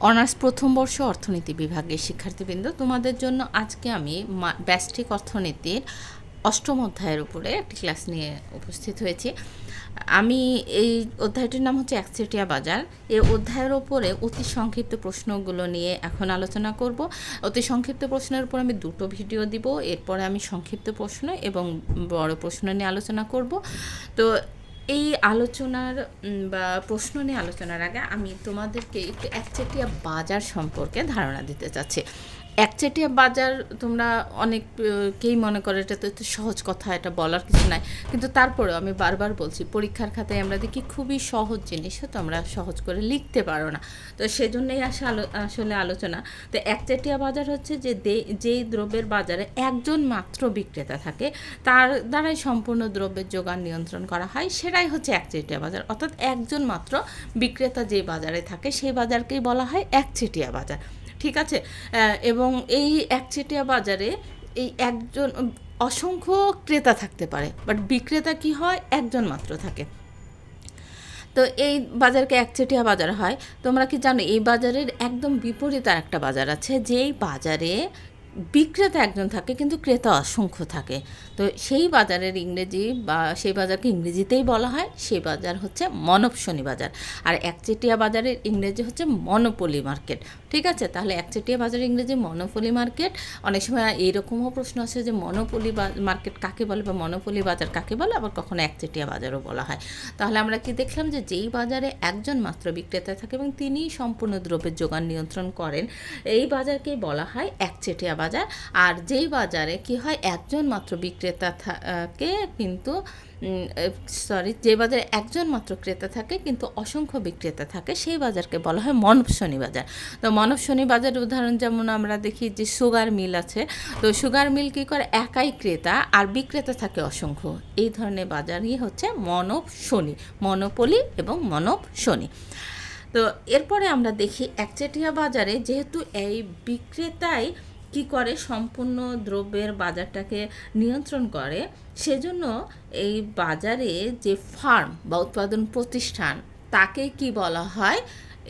Honours প্রথম বর্ষ অর্থনীতি বিভাগের শিক্ষার্থীবৃন্দ, তোমাদের জন্য আজকে আমি ব্যষ্টিক অর্থনীতির অষ্টম অধ্যায়ের উপরে একটি ক্লাস নিয়ে উপস্থিত হয়েছি। আমি এই অধ্যায়টির নাম হচ্ছে একচেটিয়া বাজার। এই অধ্যায়ের ওপরে অতি সংক্ষিপ্ত প্রশ্নগুলো নিয়ে এখন আলোচনা করব। অতি সংক্ষিপ্ত প্রশ্নের উপর আমি দুটো ভিডিও দিব। এরপরে আমি সংক্ষিপ্ত প্রশ্ন এবং বড় প্রশ্ন নিয়ে আলোচনা করব। তো এই আলোচনার বা প্রশ্ন নিয়ে আলোচনার আগে আমি তোমাদেরকে একটু একচেটিয়া বাজার সম্পর্কে ধারণা দিতে চাচ্ছি। একচেটিয়া বাজার তোমরা অনেককেই মনে করে এটা তো সহজ কথা, এটা বলার কিছু নাই। কিন্তু তারপরেও আমি বারবার বলছি, পরীক্ষার খাতায় আমরা দেখি খুবই সহজ জিনিসও তোমরা সহজ করে লিখতে পারো না। তো সেজন্যই আসে আলো, আসলে আলোচনা। তো একচেটিয়া বাজার হচ্ছে যে যেই দ্রব্যের বাজারে একজন মাত্র বিক্রেতা থাকে, তার দ্বারাই সম্পূর্ণ দ্রব্যের যোগান নিয়ন্ত্রণ করা হয়, সেটাই হচ্ছে একচেটিয়া বাজার। অর্থাৎ একজন মাত্র বিক্রেতা যে বাজারে থাকে, সেই বাজারকেই বলা হয় একচেটিয়া বাজার। ঠিক আছে? এবং এই একচেটিয়া বাজারে এই একজন অসংখ্য ক্রেতা থাকতে পারে বাট বিক্রেতা কি হয়? একজন মাত্র থাকে। তো এই বাজারকে একচেটিয়া বাজার হয়। তোমরা কি জানো, এই বাজারের একদম বিপরীত আর একটা বাজার আছে, যেই বাজারে বিক্রেতা একজন থাকে, কিন্তু ক্রেতা অসংখ্য থাকে। তো সেই বাজারের ইংরেজি বা সেই বাজারকে ইংরেজিতেই বলা হয়, সেই বাজার হচ্ছে মনপশনী বাজার। আর একচেটিয়া বাজারের ইংরেজি হচ্ছে মনোপলি মার্কেট। ঠিক আছে? তাহলে একচেটিয়া বাজারের ইংরেজি মনোপলি মার্কেট, অনেক সময় এইরকমও প্রশ্ন আসে যে মনোপলি মার্কেট কাকে বলে বা মনোপলি বাজার কাকে বলে, আবার কখনো একচেটিয়া বাজারও বলা হয়। তাহলে আমরা কি দেখলাম যে যেই বাজারে একজন মাত্র বিক্রেতা থাকে এবং তিনিই সম্পূর্ণ দ্রব্যের যোগান নিয়ন্ত্রণ করেন, এই বাজারকেই বলা হয় একচেটিয়া বাজার। আর যেই বাজারে কি হয়, একজন মাত্র বিক্রেতা থাকে কিন্তু সরি যে বাজারে একজন মাত্র ক্রেতা থাকে, কিন্তু অসংখ্য বিক্রেতা থাকে, সেই বাজারকে বলা হয় মানব শনি বাজার। তো মানব শনি বাজারের উদাহরণ যেমন আমরা দেখি যে সুগার মিল আছে, তো সুগার মিল কী করে? একাই ক্রেতা আর বিক্রেতা থাকে অসংখ্য। এই ধরনের বাজারই হচ্ছে মনব শনি মনোপলি এবং মনব শনি তো এরপরে আমরা দেখি একচেটিয়া বাজারে যেহেতু এই বিক্রেতাই কি করে সম্পূর্ণ দ্রব্যের বাজারটাকে নিয়ন্ত্রণ করে, সেজন্য এই বাজারে যে ফার্ম বা উৎপাদন প্রতিষ্ঠান, তাকে কি বলা হয়?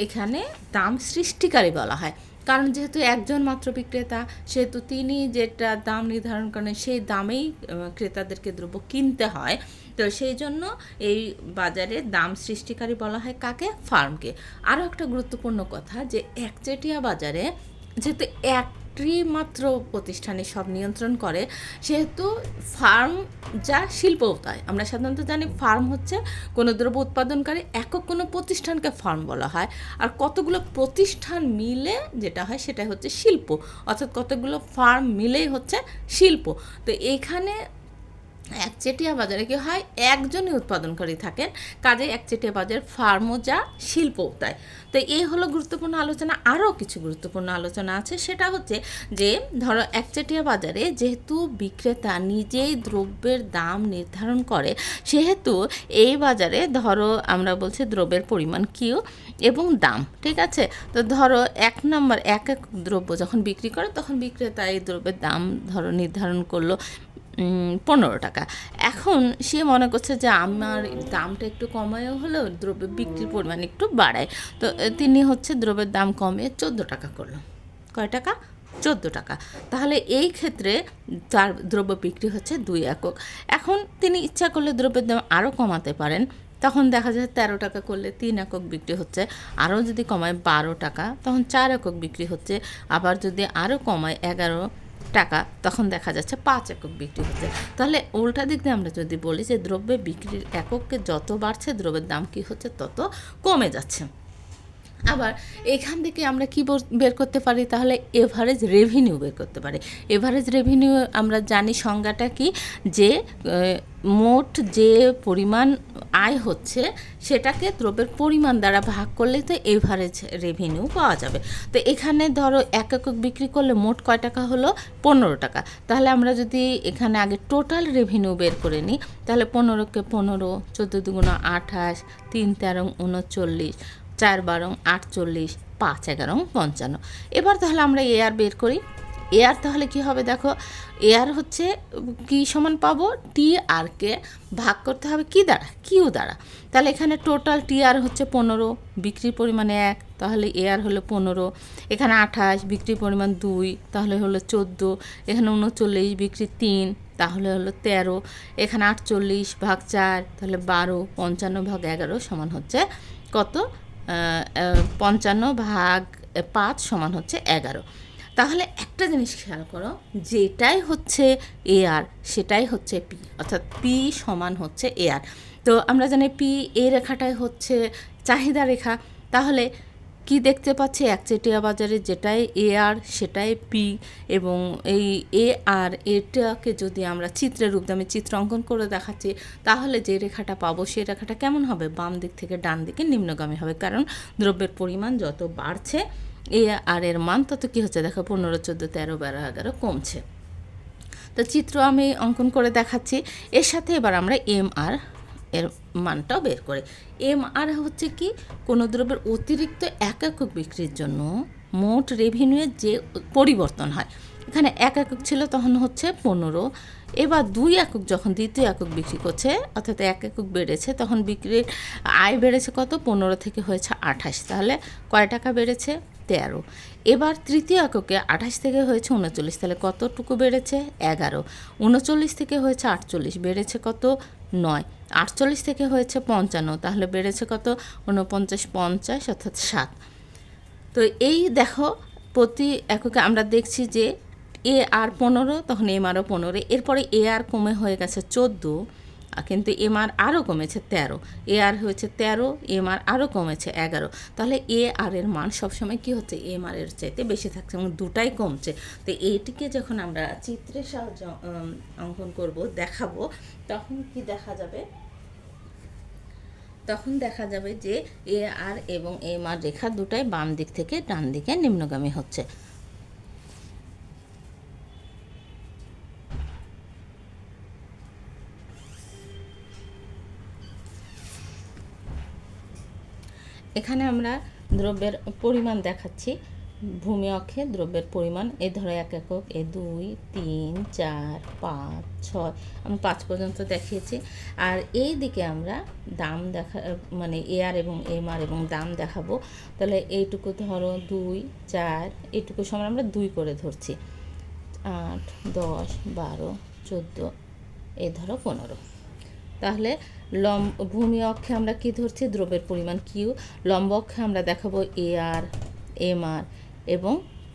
এখানে দাম সৃষ্টিকারী বলা হয়। কারণ যেহেতু একজন মাত্র বিক্রেতা, সেহেতু তিনি যেটা দাম নির্ধারণ করেন, সেই দামেই ক্রেতাদেরকে দ্রব্য কিনতে হয়। তো সেই জন্য এই বাজারে দাম সৃষ্টিকারী বলা হয় কাকে? ফার্মকে। আরও একটা গুরুত্বপূর্ণ কথা যে, একচেটিয়া বাজারে যেহেতু একটি মাত্র প্রতিষ্ঠানে সব নিয়ন্ত্রণ করে, সেহেতু ফার্ম যা শিল্প তাই। আমরা সাধারণত জানি ফার্ম হচ্ছে কোনো দ্রব্য উৎপাদনকারী একক কোনো প্রতিষ্ঠানকে ফার্ম বলা হয়। আর কতগুলো প্রতিষ্ঠান মিলে যেটা হয় সেটা হচ্ছে শিল্প। অর্থাৎ কতগুলো ফার্ম মিলেই হচ্ছে শিল্প। তো এইখানে একচেটিয়া বাজারে কি হয়? একজনই উৎপাদনকারী থাকেন। কাজে একচেটিয়া বাজার ফার্মও যা শিল্পও তাই। তো এই হলো গুরুত্বপূর্ণ আলোচনা। আরও কিছু গুরুত্বপূর্ণ আলোচনা আছে। সেটা হচ্ছে যে, ধরো একচেটিয়া বাজারে যেহেতু বিক্রেতা নিজেই দ্রব্যের দাম নির্ধারণ করে, সেহেতু এই বাজারে ধরো আমরা বলছি দ্রব্যের পরিমাণ কিউ এবং দাম, ঠিক আছে? তো ধরো এক নম্বর এক এক দ্রব্য যখন বিক্রি করে, তখন বিক্রেতা এই দ্রব্যের দাম ধরো নির্ধারণ করল। পনেরো টাকা। এখন সে মনে করছে যে আমার দামটা একটু কমায়ও হলো, দ্রব্য বিক্রির পরিমাণ একটু বাড়ায়। তো তিনি হচ্ছে দ্রব্যের দাম কমিয়ে চোদ্দ টাকা করল কয় টাকা? চোদ্দ টাকা। তাহলে এই ক্ষেত্রে তার দ্রব্য বিক্রি হচ্ছে দুই একক। এখন তিনি ইচ্ছা করলে দ্রব্যের দাম আরও কমাতে পারেন। তখন দেখা যায় তেরো টাকা করলে তিন একক বিক্রি হচ্ছে। আরও যদি কমায় বারো টাকা, তখন চার একক বিক্রি হচ্ছে। আবার যদি আরও কমায় এগারো টাকা, তখন দেখা যাচ্ছে পাঁচ একক বিক্রি হচ্ছে। তাহলে উল্টা দিক দিয়ে আমরা যদি বলি যে দ্রব্যের বিক্রির এককে যত বাড়ছে, দ্রব্যের দাম কি হচ্ছে তত কমে যাচ্ছে। আবার এখান থেকে আমরা কি বর- করতে পারি? তাহলে এভারেজ রেভিনিউ বের করতে পারি। এভারেজ রেভিনিউ আমরা জানি সংজ্ঞাটা কি? যে মোট যে পরিমাণ আয় হচ্ছে, সেটাকে দ্রব্যের পরিমাণ দ্বারা ভাগ করলে তো এভারেজ রেভিনিউ পাওয়া যাবে। তো এখানে ধরো এক একক বিক্রি করলে মোট কয় টাকা হলো? পনেরো টাকা। তাহলে আমরা যদি এখানে আগে টোটাল রেভিনিউ বের করে নিই, তাহলে পনেরোকে পনেরো, চোদ্দ দুগুণ আঠাশ, তিন তেরো উনচল্লিশ চার বারং আটচল্লিশ, পাঁচ এগারো পঞ্চান্ন। এবার তাহলে আমরা এ আর বের করি। এয়ার তাহলে কি হবে দেখো? এয়ার হচ্ছে, কি সমান পাবো? টি আর কে ভাগ করতে হবে কি দ্বারা? কিউ দ্বারা। তাহলে এখানে টোটাল টি আর হচ্ছে পনেরো, বিক্রির পরিমাণ এক, তাহলে এয়ার হলো পনেরো। এখানে আঠাশ, বিক্রির পরিমাণ দুই, তাহলে হলো চোদ্দ। এখানে উনচল্লিশ বিক্রি তিন, তাহলে হলো তেরো। এখানে আটচল্লিশ ভাগ চার, তাহলে বারো, পঞ্চান্ন ভাগ এগারো সমান হচ্ছে কত? পঞ্চান্ন ভাগ পাঁচ সমান হচ্ছে এগারো। তাহলে একটা জিনিস খেয়াল করো, যেটাই হচ্ছে এ আর সেটাই হচ্ছে পি অর্থাৎ পি সমান হচ্ছে এ আর তো আমরা জানি পি এ রেখাটাই হচ্ছে চাহিদা রেখা। তাহলে কি দেখতে পাচ্ছি? একচেটিয়া বাজারে যেটাই এ আর সেটাই পি এবং এই এ আর এটাকে যদি আমরা চিত্রের রূপ আমি চিত্র অঙ্কন করে দেখাচ্ছি, তাহলে যে রেখাটা পাবো সেই রেখাটা কেমন হবে? বাম দিক থেকে ডান দিকে নিম্নগামী হবে। কারণ দ্রব্যের পরিমাণ যত বাড়ছে এ আর এর মান তত কী হচ্ছে? দেখো, পনেরো, চোদ্দ, তেরো, বারো, এগারো কমছে। তো চিত্র আমি অঙ্কন করে দেখাচ্ছি। এর সাথে এবার আমরা এম আর এর মানটাও বের করে। এম আর হচ্ছে কি, কোনো দ্রব্যের অতিরিক্ত এক একক বিক্রির জন্য মোট রেভিনিউয়ের যে পরিবর্তন হয়, এখানে এক একক ছিল তখন হচ্ছে পনেরো, এবার দুই একক যখন দ্বিতীয় একক বিক্রি করছে, অর্থাৎ এক একক বেড়েছে, তখন বিক্রির আয় বেড়েছে কত? পনেরো থেকে হয়েছে আঠাশ, তাহলে কয় টাকা বেড়েছে? তেরো, এবার তৃতীয় এককে আঠাশ থেকে হয়েছে উনচল্লিশ, তাহলে কতটুকু বেড়েছে? এগারো, উনচল্লিশ থেকে হয়েছে আটচল্লিশ, বেড়েছে কত? নয় আটচল্লিশ থেকে হয়েছে পঞ্চান্ন, তাহলে বেড়েছে কত? উনপঞ্চাশ পঞ্চাশ অর্থাৎ সাত। তো এই দেখো, প্রতি এককে আমরা দেখছি যে এ আর পনেরো, তখন এম আরও পনেরো, এরপরে এ আর কমে হয়ে গেছে চোদ্দ। কিন্তু এম আর আরও কমেছে তেরো। এ আর হয়েছে তেরো এম আর আরও কমেছে এগারো। তাহলে এ আর এর মান সবসময় কী হচ্ছে? এম আর এর চাইতে বেশি থাকছে এবং দুটাই কমছে। তো এইটিকে যখন আমরা চিত্রের সাহায্য অঙ্কন করব, দেখাবো, তখন কি দেখা যাবে? তখন দেখা যাবে যে এ আর এবং এম আর রেখা দুটাই বাম দিক থেকে ডান দিকে নিম্নগামী হচ্ছে। এখানে আমরা দ্রব্যের পরিমাণ দেখাচ্ছি। ভূমি অক্ষে দ্রব্যের পরিমাণ, এ ধরো এক একক, এ দুই, তিন, চার, পাঁচ, ছয়, আমি পাঁচ পর্যন্ত দেখিয়েছি। আর এই দিকে আমরা দাম দেখা মানে এ আর এবং এম আর এবং দাম দেখাবো। তাহলে এইটুকু ধরো দুই, চার, এইটুকু সময় আমরা দুই করে ধরছি। আট, দশ, বারো, চোদ্দ, এ ধরো পনেরো। তাহলে লম, ভূমি অক্ষে আমরা কি ধরছি? দ্রব্যের পরিমাণ কিউ লম্ব অক্ষে আমরা দেখাবো এ আর এম আর এবং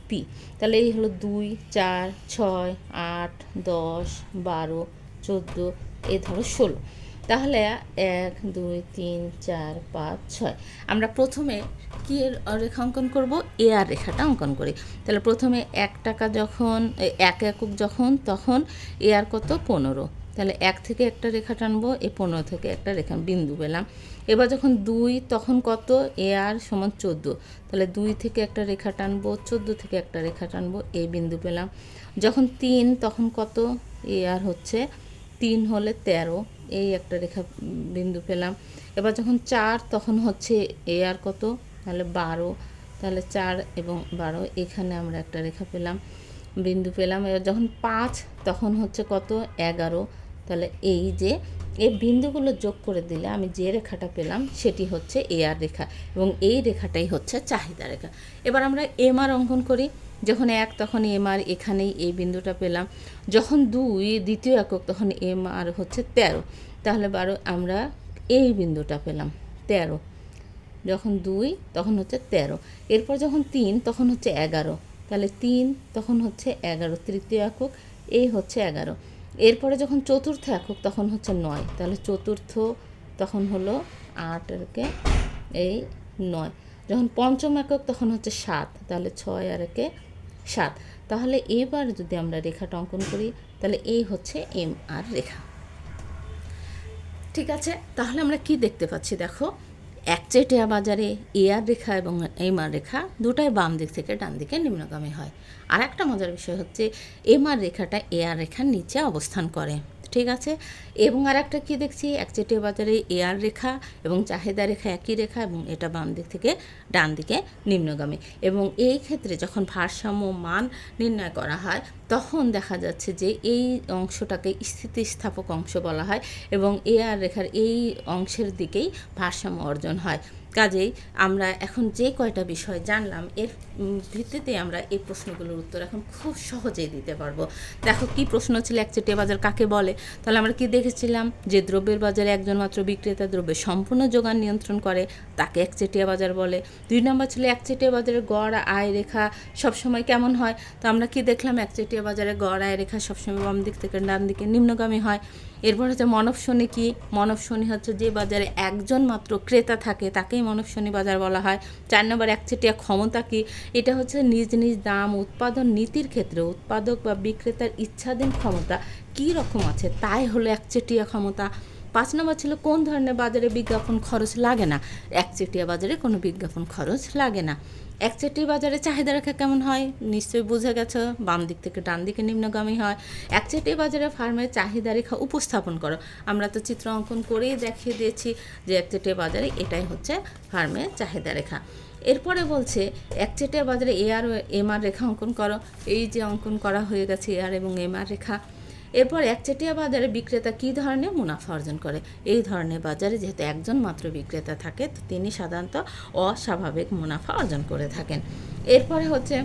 পি তাহলে এই হলো দুই, চার, ছয়, আট, দশ, বারো, চোদ্দ, এ ধরো ষোলো। তাহলে এক, দুই, তিন, চার, পাঁচ, ছয়। আমরা প্রথমে কি রেখা অঙ্কন করব? এ আর রেখাটা অঙ্কন করি। তাহলে প্রথমে এক টাকা যখন এক একক যখন, তখন এ আর কত? পনেরো। তাহলে এক থেকে একটা রেখা টানবো, এ পনেরো থেকে একটা রেখা বিন্দু পেলাম। এবার যখন দুই, তখন কত? এ আর সমান চোদ্দ। তাহলে দুই থেকে একটা রেখা টানবো, চোদ্দ থেকে একটা রেখা টানবো, এ বিন্দু পেলাম। যখন তিন, তখন কত? এ আর হচ্ছে তিন হলে তেরো, এই একটা রেখা বিন্দু পেলাম। এবার যখন চার, তখন হচ্ছে এ আর কত? তাহলে বারো। তাহলে চার এবং বারো, এখানে আমরা একটা রেখা পেলাম, বিন্দু পেলাম। এবার যখন পাঁচ, তখন হচ্ছে কত? এগারো। তাহলে এই যে এই বিন্দুগুলো যোগ করে দিলে আমি যে রেখাটা পেলাম সেটি হচ্ছে এ আর রেখা এবং এই রেখাটাই হচ্ছে চাহিদা রেখা। এবার আমরা এম আর অঙ্কন করি। যখন এক তখন এম আর এখানেই এই বিন্দুটা পেলাম। যখন দুই, দ্বিতীয় একক, তখন এম আর হচ্ছে তেরো। তাহলে বারো, আমরা এই বিন্দুটা পেলাম তেরো। যখন দুই, তখন হচ্ছে তেরো। এরপর যখন তিন, তখন হচ্ছে এগারো। তাহলে তিন, তখন হচ্ছে এগারো। তৃতীয় একক, এই হচ্ছে এগারো। এরপরে যখন চতুর্থ একক তখন হচ্ছে নয়। তাহলে চতুর্থ তখন হলো আটকে এই নয়। যখন পঞ্চম একক তখন হচ্ছে সাত। তাহলে ছয় আর একে সাত। তাহলে এবার যদি আমরা রেখাটা অঙ্কন করি, তাহলে এই হচ্ছে এম আর রেখা। ঠিক আছে, তাহলে আমরা কি দেখতে পাচ্ছি? দেখো একচেটিয়া বাজারে এআর রেখা এবং এমআর রেখা দুটাই বাম দিক থেকে ডান দিকে নিম্নগামী হয়। আর একটা মজার বিষয় হচ্ছে, এমআর রেখাটা এআর রেখার নিচে অবস্থান করে। ঠিক আছে। এবং আর একটা কী দেখছি? একচেটিয়া বাজারে এয়ার রেখা এবং চাহিদা রেখা একই রেখা এবং এটা বাম দিক থেকে ডান দিকে নিম্নগামী। এবং এই ক্ষেত্রে যখন ভারসাম্য মান নির্ণয় করা হয়, তখন দেখা যাচ্ছে যে এই অংশটাকে স্থিতিস্থাপক অংশ বলা হয় এবং এয়ার রেখার এই অংশের দিকেই ভারসাম্য অর্জন হয়। কাজেই আমরা এখন যে কয়টা বিষয় জানলাম, এর ভিত্তিতে আমরা এই প্রশ্নগুলোর উত্তর এখন খুব সহজেই দিতে পারব। দেখো কি প্রশ্ন ছিল একচেটিয়া বাজার কাকে বলে? তাহলে আমরা কি দেখেছিলাম? যে দ্রব্যের বাজারে একজন মাত্র বিক্রেতা দ্রব্যের সম্পূর্ণ যোগান নিয়ন্ত্রণ করে, তাকে একচেটিয়া বাজার বলে। দুই নম্বর ছিল একচেটিয়া বাজারের গড়, আয়, রেখা সবসময় কেমন হয়? তো আমরা কি দেখলাম একচেটিয়া বাজারে গড়, আয়, রেখা সবসময় বাম দিক থেকে ডান দিকে নিম্নগামী হয়। এরপর হচ্ছে মানব শনি কি? মানব শনি হচ্ছে যে বাজারে একজন মাত্র ক্রেতা থাকে, তাকেই মানব শনি বাজার বলা হয়। চার নম্বর একচেটিয়া ক্ষমতা কী? এটা হচ্ছে নিজ নিজ দাম, উৎপাদন নীতির ক্ষেত্রে উৎপাদক বা বিক্রেতার ইচ্ছাধীন ক্ষমতা কী রকম আছে? তাই হলো একচেটিয়া ক্ষমতা। পাঁচ নম্বর ছিল, কোন ধরনের বাজারে বিজ্ঞাপন খরচ লাগে না? একচেটিয়া বাজারে কোনো বিজ্ঞাপন খরচ লাগে না। একচেটিয়া বাজারে চাহিদা রেখা কেমন হয়? নিশ্চয়ই বুঝে গেছো, বাম দিক থেকে ডান দিকে নিম্নগামী হয়। একচেটিয়া বাজারে ফার্মের চাহিদা রেখা উপস্থাপন করো। আমরা তো চিত্র অঙ্কন করেই দেখিয়ে দিয়েছি যে একচেটিয়া বাজারে এটাই হচ্ছে ফার্মের চাহিদা রেখা। এরপরে বলছে, একচেটিয়া বাজারে এ আর ও এমআর রেখা অঙ্কন করো। এই যে অঙ্কন করা হয়ে গেছে এ আর এবং এমআর রেখা। এরপর একচেটিয়া বাজারে বিক্রেতা কী ধরনের মুনাফা অর্জন করে? এই ধরনের বাজারে যেহেতু একজন মাত্র বিক্রেতা থাকে তিনি সাধারণত অস্বাভাবিক মুনাফা অর্জন করে থাকেন। এরপরে হচ্ছে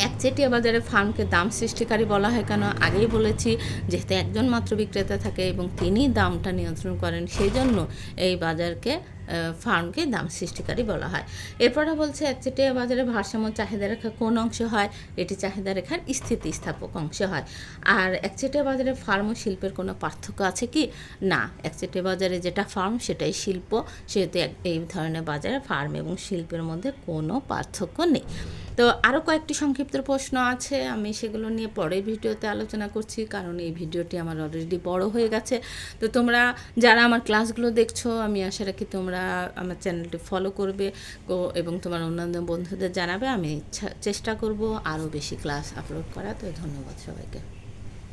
একচেটিয়া বাজারে ফার্মকে দাম সৃষ্টিকারী বলা হয় কেন? আগেই বলেছি, যেহেতু একজন মাত্র বিক্রেতা থাকে এবং তিনি দামটা নিয়ন্ত্রণ করেন সেই জন্য এই বাজারকে ফার্মকে দাম সৃষ্টিকারী বলা হয়। এরপরে বলছে একচেটিয়া বাজারে ভারসাম্য চাহিদা রেখা কোন অংশ হয়? এটি চাহিদা রেখার স্থিতিস্থাপক অংশ হয়। আর একচেটিয়া বাজারে ফার্ম ও শিল্পের কোনো পার্থক্য আছে কি? না একচেটিয়া বাজারে যেটা ফার্ম, সেটাই শিল্প। সেহেতু এই ধরনের বাজারে ফার্ম এবং শিল্পের মধ্যে কোনো পার্থক্য নেই। তো আরও কয়েকটি সংক্ষিপ্ত প্রশ্ন আছে, আমি সেগুলো নিয়ে পরের ভিডিওতে আলোচনা করছি, কারণ এই ভিডিওটি আমার অলরেডি বড় হয়ে গেছে। তো তোমরা, যারা আমার ক্লাসগুলো দেখছ, আমি আশা রাখি তোমরা আমার চ্যানেলটি ফলো করবে এবং তোমার অন্যান্য বন্ধুদের জানাবে, আমি ইচ্ছা, চেষ্টা করব আরও বেশি ক্লাস আপলোড করা তো ধন্যবাদ সবাইকে।